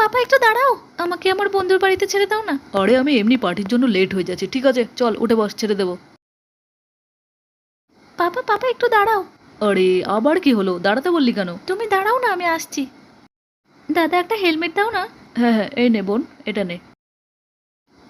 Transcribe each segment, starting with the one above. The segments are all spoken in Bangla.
পাপা একটু দাঁড়াও। আমাকে আমার বন্ধুর বাড়িতে ছেড়ে দাও না। আরে আমি এমনি পার্টির জন্য লেট হয়ে যাচ্ছি। ঠিক আছে চল উঠে বস ছেড়ে দেবো। পাপা পাপা একটু দাঁড়াও। আরে আবার কি হলো? দাঁড়াতে বললি কেন? তুমি দাঁড়াও না আমি আসছি। দাদা একটা হেলমেট দাও না? হ্যাঁ হ্যাঁ এই নে বোন এটা নে।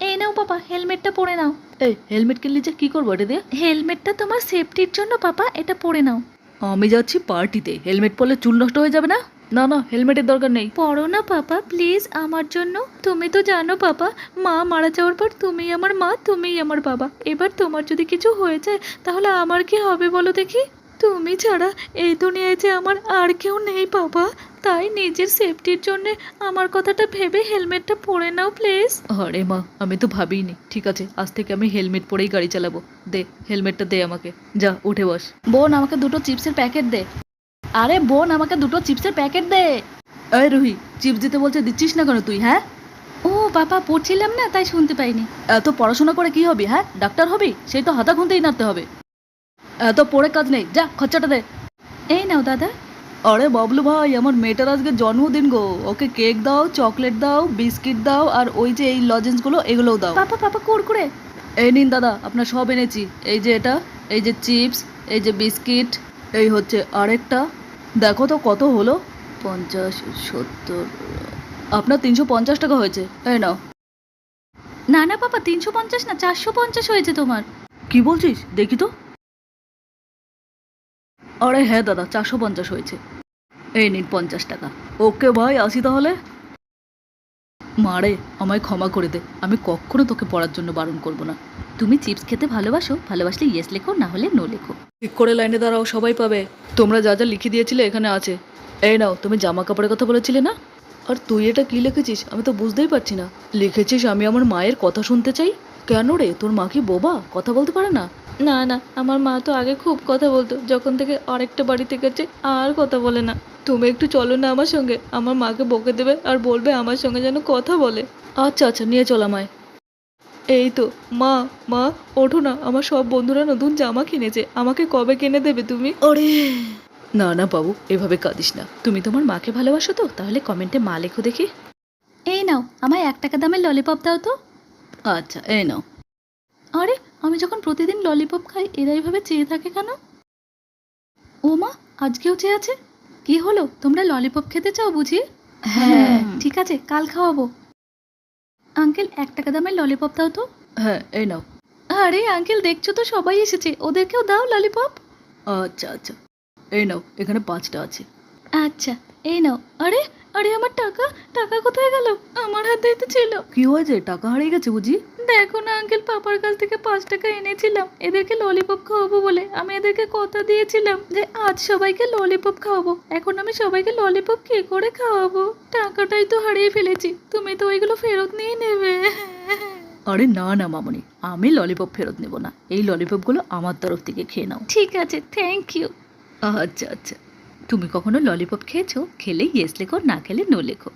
এই নাও পাপা হেলমেটটা পরে নাও। এই হেলমেট কিনলি যে কি করব এটা দিয়ে? হেলমেটটা তোমার সেফটির জন্য পাপা এটা পরে নাও। আমি যাচ্ছি পার্টিতে। হেলমেট পরলে চুল নষ্ট হয়ে যাবে না? না না হেলমেটের দরকার নেই। পড়ো না পাপা প্লিজ আমার জন্য। তুমি তো জানো পাপা মা মারা যাওয়ার পর তুমি আমার মা তুমিই আমার বাবা। এবার তোমার যদি কিছু হয়ে যায় তাহলে আমার কি হবে বলো দেখি? তুমি ছাড়া এই দুনিয়ায় যে আমার আর কেউ নেই বাবা তাই নিজের সেফটির জন্য আমার কথাটা ভেবে হেলমেটটা পরে নাও প্লিজ। আরে মা আমি তো ভাবিনি। ঠিক আছে আজ থেকে আমি হেলমেট পরেই গাড়ি চালাবো। দে হেলমেটটা দে আমাকে। যা উঠে বস। বোন আমাকে দুটো চিপসের প্যাকেট দে। আরে বোন আমাকে দুটো চিপসের প্যাকেট দে। এই রুহি চিপস দিতে বলছে দিচ্ছিস না কেন তুই হ্যাঁ? ও বাবা পড়ছিলাম না তাই শুনতে পাইনি। এত পড়াশোনা করে কি হবি হ্যাঁ? ডাক্তার হবি? সেই তো হাতা খুনতেই নাড়তে হবে। এত পড়ে কাজ নেই। যা খরচাটা দে। এই নাও দাদা। আরে বাবলু ভাই আমার মেয়েটার আজকে জন্মদিন গো। ওকে কেক দাও চকলেট দাও বিস্কিট দাও আর ওই যে এই লজেন্সগুলো এগুলোও দাও। পাপা পাপা কুরকুরে এই নিন দাদা আপনার সব এনেছি। এই যে এটা এই যে চিপস এই যে বিস্কিট এই হচ্ছে আরেকটা। দেখো তো কত হলো? পঞ্চাশ সত্তর। আপনার তিনশো পঞ্চাশ টাকা হয়েছে। এই নাও। না না পাপা তিনশো পঞ্চাশ না চারশো পঞ্চাশ হয়েছে তোমার। কি বলছিস? দেখি তো। আরে হ্যাঁ দাদা চারশো পঞ্চাশ হয়েছে। এই নিন পঞ্চাশ টাকা। ওকে ভাই আসি তাহলে। মারে আমায় ক্ষমা করে দে। আমি কখনো তোকে পড়ার জন্য বারণ করব না। তুমি চিপস খেতে ভালোবাসো, ভালোবাসলে ইয়েস লেখো, না হলে নো লেখো। ঠিক করে লাইনে দাঁড়াও, সবাই পাবে। তোমরা যা যা লিখে দিয়েছিলে এখানে আছে। এই নাও, তুমি জামা কাপড়ের কথা বলেছিলে না? আর তুই এটা কি লিখেছিস? আমি তো বুঝতেই পারছি না। লিখেছিস আমি আমার মায়ের কথা শুনতে চাই? কেন রে? তোর মা কি বোবা? কথা বলতে পারে না? না না আমার মা তো আগে খুব কথা বলতো যখন থেকে আরেকটা বাড়িতে গেছে আর কথা বলে না। তুমি একটু চলো না আমার সঙ্গে আমার মাকে বকে দেবে আর বলবে আমার সঙ্গে যেন কথা বলে। আচ্ছা আচ্ছা নিয়ে চল আমায়। এই তো মা মা ওঠো না আমার সব বন্ধুরা নতুন জামা কিনেছে আমাকে কবে কিনে দেবে তুমি? ওরে! না না বাবু এভাবে কাঁদিস না। তুমি তোমার মাকে ভালোবাসো তো তাহলে কমেন্টে মা লেখো দেখি। এই নাও আমায় এক টাকা দামের ললিপপ দাও তো। আচ্ছা এই নাও। আরে আমি যখন প্রতিদিন ললিপপ খাই এরা এইভাবে চেয়ে থাকে কেন? ও মা আজকেও চেয়ে আছে? কি হলো? তোমরা ললিপপ খেতে চাও বুঝি? হ্যাঁ। ঠিক আছে কাল খাওয়াবো। আঙ্কেল এক টাকা দামের ললিপপ দাও তো। হ্যাঁ এই নাও। আরে আঙ্কেল দেখছ তো সবাই এসেছে। ওদেরকেও দাও ললিপপ। আচ্ছা আচ্ছা। এই নাও এখানে পাঁচটা আছে। আচ্ছা এই নাও। আরে আরে আমার টাকা টাকা কোথায় গেল? আমার হাতেই তো ছিল। কি হয়েছে? টাকা হারিয়ে গেছে বুঝি? দেখো না আঙ্কেল পাপার কাছ থেকে পাঁচ টাকা এনেছিলাম। এদেরকে ললিপপ খাওয়াবো বলে আমি এদেরকে কথা দিয়েছিলাম যে আজ সবাইকে ললিপপ খাওয়াবো। এখন আমি সবাইকে ললিপপ কি করে খাওয়াবো? টাকাটাই তো হারিয়ে ফেলেছি। তুমি তো ওইগুলো ফেরত নিয়ে নেবে। আরে না না মামনি আমি ললিপপ ফেরত নেব না। এই ললিপপগুলো আমার তরফ থেকে খেয়ে নাও। ঠিক আছে থ্যাংক ইউ আচ্ছা আচ্ছা। তুমি কখনো ললিপপ খেয়েছো? খেলে ইয়েস লেখো না খেলে নো লেখো।